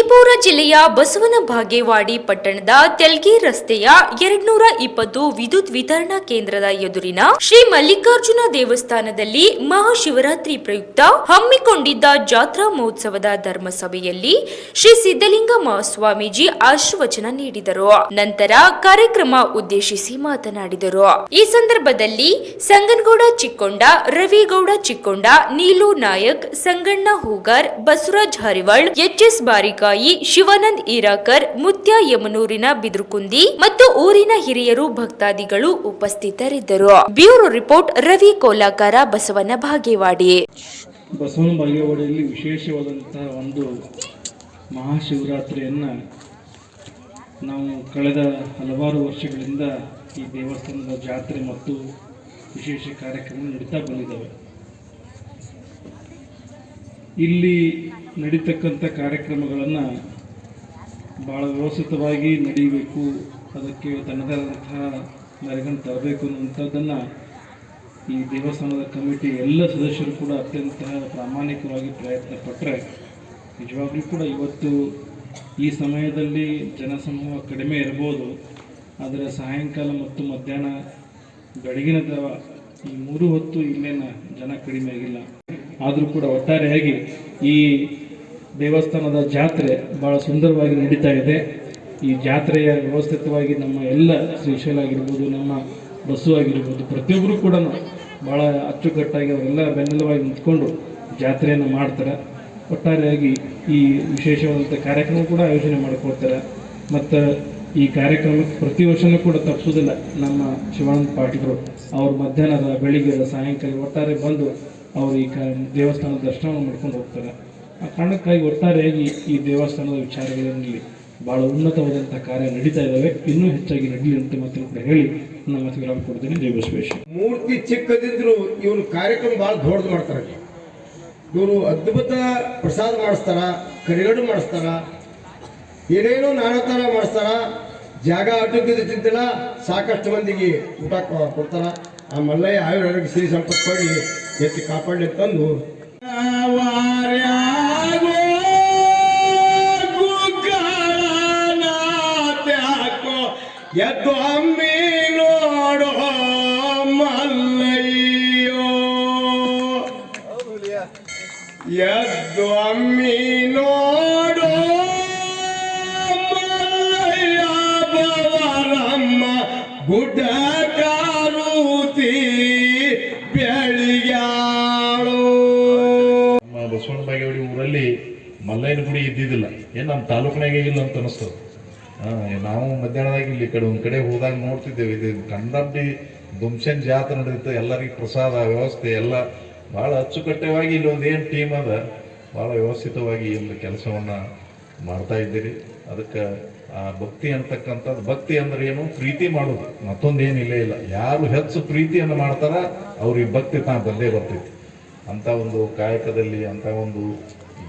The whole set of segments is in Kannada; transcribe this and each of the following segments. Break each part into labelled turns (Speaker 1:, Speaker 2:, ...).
Speaker 1: people ವಿಜಯಪುರ ಜಿಲ್ಲೆಯ ಬಸವನ ಬಾಗೇವಾಡಿ ಪಟ್ಟಣದ ತೆಲ್ಗಿ ರಸ್ತೆಯ ಎರಡ್ನೂರ ಇಪ್ಪತ್ತು ವಿದ್ಯುತ್ ವಿತರಣಾ ಕೇಂದ್ರದ ಎದುರಿನ ಶ್ರೀ ಮಲ್ಲಿಕಾರ್ಜುನ ದೇವಸ್ಥಾನದಲ್ಲಿ ಮಹಾಶಿವರಾತ್ರಿ ಪ್ರಯುಕ್ತ ಹಮ್ಮಿಕೊಂಡಿದ್ದ ಜಾತ್ರಾ ಮಹೋತ್ಸವದ ಧರ್ಮಸಭೆಯಲ್ಲಿ ಶ್ರೀ ಸಿದ್ದಲಿಂಗ ಮಹಾಸ್ವಾಮೀಜಿ ಆಶೀರ್ವಚನ ನೀಡಿದರು. ನಂತರ ಕಾರ್ಯಕ್ರಮ ಉದ್ದೇಶಿಸಿ ಮಾತನಾಡಿದರು. ಈ ಸಂದರ್ಭದಲ್ಲಿ ಸಂಗನಗೌಡ ಚಿಕ್ಕೊಂಡ, ರವಿಗೌಡ ಚಿಕ್ಕೊಂಡ, ನೀಲು ನಾಯಕ್, ಸಂಗಣ್ಣ ಹೂಗಾರ್, ಬಸವರಾಜ್ ಎಚ್ ಎಸ್ ಬಾರಿಕಾಯಿ ಶಿವಾನಂದ್ ಈರಾಕರ್, ಮುತ್ಯ ಯಮನೂರಿನ ಬಿದ್ರುಕುಂದಿ ಮತ್ತು ಊರಿನ ಹಿರಿಯರು ಭಕ್ತಾದಿಗಳು ಉಪಸ್ಥಿತರಿದ್ದರು. ಬ್ಯೂರೋ ರಿಪೋರ್ಟ್, ರವಿ ಕೋಲಾಕಾರ, ಬಸವನ ಭಾಗೇವಾಡಿ
Speaker 2: ಬಸವನ ಭಾಗ್ಯವಾಡಿಯಲ್ಲಿ ವಿಶೇಷವಾದಂತಹ ಒಂದು ಮಹಾಶಿವರಾತ್ರಿಯನ್ನು ನಾವು ಕಳೆದ ಹಲವಾರು ವರ್ಷಗಳಿಂದ ಈ ದೇವಸ್ಥಾನದ ಜಾತ್ರೆ ಮತ್ತು ವಿಶೇಷ ಕಾರ್ಯಕ್ರಮ ನಡೀತಾ ಬಂದಿದ್ದಾವೆ. ಇಲ್ಲಿ ನಡೀತಕ್ಕಂಥ ಕಾರ್ಯಕ್ರಮಗಳನ್ನು ಭಾಳ ವ್ಯವಸ್ಥಿತವಾಗಿ ನಡೀಬೇಕು. ಅದಕ್ಕೆ ತನ್ನದೇ ಆದಂತಹ ತರಬೇಕು ಅನ್ನುವಂಥದ್ದನ್ನು ಈ ದೇವಸ್ಥಾನದ ಕಮಿಟಿ ಎಲ್ಲ ಸದಸ್ಯರು ಕೂಡ ಅತ್ಯಂತ ಪ್ರಾಮಾಣಿಕವಾಗಿ ಪ್ರಯತ್ನ ಪಟ್ಟರೆ ನಿಜವಾಗ್ಲೂ ಕೂಡ ಇವತ್ತು ಈ ಸಮಯದಲ್ಲಿ ಜನಸಮೂಹ ಕಡಿಮೆ ಇರ್ಬೋದು. ಆದರೆ ಸಾಯಂಕಾಲ ಮತ್ತು ಮಧ್ಯಾಹ್ನ, ಬೆಳಗಿನ ಜಾವ ಈ ಮೂರು ಹೊತ್ತು ಇಲ್ಲೇನ ಜನ ಕಡಿಮೆ ಆಗಿಲ್ಲ. ಆದರೂ ಕೂಡ ಒಟ್ಟಾರೆಯಾಗಿ ಈ ದೇವಸ್ಥಾನದ ಜಾತ್ರೆ ಭಾಳ ಸುಂದರವಾಗಿ ನಡೀತಾ ಇದೆ. ಈ ಜಾತ್ರೆಯ ವ್ಯವಸ್ಥಿತವಾಗಿ ನಮ್ಮ ಎಲ್ಲ ಶ್ರೀಶೈಲ ಆಗಿರ್ಬೋದು, ನಮ್ಮ ಬಸ್ಸು ಆಗಿರ್ಬೋದು ಪ್ರತಿಯೊಬ್ಬರು ಕೂಡ ಭಾಳ ಅಚ್ಚುಕಟ್ಟಾಗಿ ಅವರೆಲ್ಲ ಬೆನ್ನೆಲುವಾಗಿ ನಿಂತ್ಕೊಂಡು ಜಾತ್ರೆಯನ್ನು ಮಾಡ್ತಾರೆ. ಒಟ್ಟಾರೆಯಾಗಿ ಈ ವಿಶೇಷವಾದಂಥ ಕಾರ್ಯಕ್ರಮ ಕೂಡ ಆಯೋಜನೆ ಮಾಡ್ಕೊಳ್ತಾರೆ ಮತ್ತು ಈ ಕಾರ್ಯಕ್ರಮಕ್ಕೆ ಪ್ರತಿ ವರ್ಷವೂ ಕೂಡ ತಪ್ಪಿಸೋದಿಲ್ಲ ನಮ್ಮ ಶಿವಾನಂದ ಪಾಟೀಲರು ಅವ್ರು ಮಧ್ಯಾಹ್ನದ ಬೆಳಿಗ್ಗೆ ಸಾಯಂಕಾಲ ಒಟ್ಟಾರೆ ಬಂದು ಅವರು ಈ ದೇವಸ್ಥಾನದ ದರ್ಶನವನ್ನು ಮಾಡ್ಕೊಂಡು ಹೋಗ್ತಾರೆ. ಆ ಕಾರಣಕ್ಕಾಗಿ ಒಟ್ಟಾರೆಯಾಗಿ ಈ ದೇವಸ್ಥಾನದ ವಿಚಾರಗಳಲ್ಲಿ ಭಾಳ ಉನ್ನತವಾದಂಥ ಕಾರ್ಯ ನಡೀತಾ ಇದ್ದಾವೆ ಇನ್ನೂ ಹೆಚ್ಚಾಗಿ ನಡೀಲಿ ಅಂತ ಮಾತ್ರ ಕೂಡ ಹೇಳಿ ಮಾತು ವಿರಾಮ ಕೊಡ್ತೀನಿ. ಜೈ
Speaker 3: ಮೂರ್ತಿ ಚಿಕ್ಕದಿದ್ರು ಇವರು ಕಾರ್ಯಕ್ರಮ ಭಾಳ ದೊಡ್ಡದು ಮಾಡ್ತಾರೆ ಇವರು ಅದ್ಭುತ ಪ್ರಸಾದ ಮಾಡಿಸ್ತಾರ ಕರಿಗಡು ಮಾಡಿಸ್ತಾರ ಏನೇನೋ ನಾನಾ ಥರ ಮಾಡಿಸ್ತಾರ, ಜಾಗ ಆಟೋಕ್ಕಿದ ಚಿಂತಿಲ್ಲ, ಸಾಕಷ್ಟು ಮಂದಿಗೆ ಊಟ ಕೊಡ್ತಾರ. ಆ ಮಲ್ಲಯ್ಯ ಆಯುರ್ ಶ್ರೀ ಸಿರಿ ಸಂಪತ್ತು ಕೊಡಿ ಎತ್ತಿ ಕಾಪಾಡಲಿ ತಂದು ಎದ್ದು ಅಮ್ಮಿ ಕಾರುತಿ ಬೆಳಿಗ್ಯಾಳು
Speaker 4: ನಮ್ಮ ಬಸವಣ್ಣ ಬಾಗೇವಾಡಿ ಊರಲ್ಲಿ ಮಲ್ಲಯ್ಯನ ಗುಡಿ ಇದ್ದಿದ್ದಿಲ್ಲ. ಏನು ನಮ್ಮ ತಾಲೂಕಿನಾಗೆ ಇಲ್ಲ ಅಂತ ಅನಿಸ್ತದೆ. ನಾವು ಮಧ್ಯಾಹ್ನದಾಗ ಇಲ್ಲಿ ಕಡೆ ಒಂದು ಕಡೆ ಹೋದಾಗ ನೋಡ್ತಿದ್ದೇವೆ. ಇದು ಕಂಡಂಬಿ ದುಮ್ಸೆನ್ ಜಾತ್ರೆ ನಡೆಯುತ್ತೆ ಎಲ್ಲರಿಗೂ ಪ್ರಸಾದ, ವ್ಯವಸ್ಥೆ ಎಲ್ಲ ಭಾಳ ಅಚ್ಚುಕಟ್ಟೆವಾಗಿ ಇಲ್ಲಿ ಒಂದು ಏನು ಟೀಮ್ ಅದ. ಭಾಳ ವ್ಯವಸ್ಥಿತವಾಗಿ ಇಲ್ಲಿ ಕೆಲಸವನ್ನು ಮಾಡ್ತಾ ಇದ್ದೀರಿ. ಅದಕ್ಕೆ ಆ ಭಕ್ತಿ ಅಂತಕ್ಕಂಥದ್ದು, ಭಕ್ತಿ ಅಂದ್ರೆ ಏನು? ಪ್ರೀತಿ ಮಾಡೋದು. ಮತ್ತೊಂದು ಏನಿಲ್ಲ ಇಲ್ಲ. ಯಾರು ಹೆಚ್ಚು ಪ್ರೀತಿಯನ್ನು ಮಾಡ್ತಾರ, ಅವ್ರಿಗೆ ಭಕ್ತಿ ತಾ ಬಂದೇ ಬರ್ತೈತಿ. ಅಂತ ಒಂದು ಕಾಯಕದಲ್ಲಿ, ಅಂತ ಒಂದು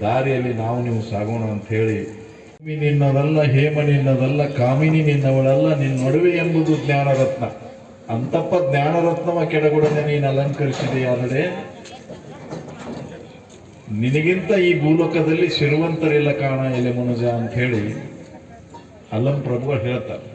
Speaker 4: ದಾರಿಯಲ್ಲಿ ನಾವು ನೀವು ಸಾಗೋಣ ಅಂತ ಹೇಳಿ ನಿನ್ನದಲ್ಲ ಹೇಮ ನಿನ್ನದಲ್ಲ ಕಾಮಿನಿ ನಿನ್ನವಳಲ್ಲ ನಿನ್ನ ನಡುವೆ ಎಂಬುದು ಜ್ಞಾನರತ್ನ. ಅಂತಪ್ಪ ಜ್ಞಾನರತ್ನವ ಕೆಡಗೊಡನೆ ನೀನು ಅಲಂಕರಿಸಿದೆಯಾದರೆ ನಿನಗಿಂತ ಈ ಭೂಲೋಕದಲ್ಲಿ ಸಿರುವಂತರಿಲ್ಲ ಕಾಣ ಎಲೆ ಮನುಜ ಅಂತ ಹೇಳಿ ಅಲ್ಲಂ ಪ್ರಭುಗಳು ಹೇಳ್ತಾರೆ.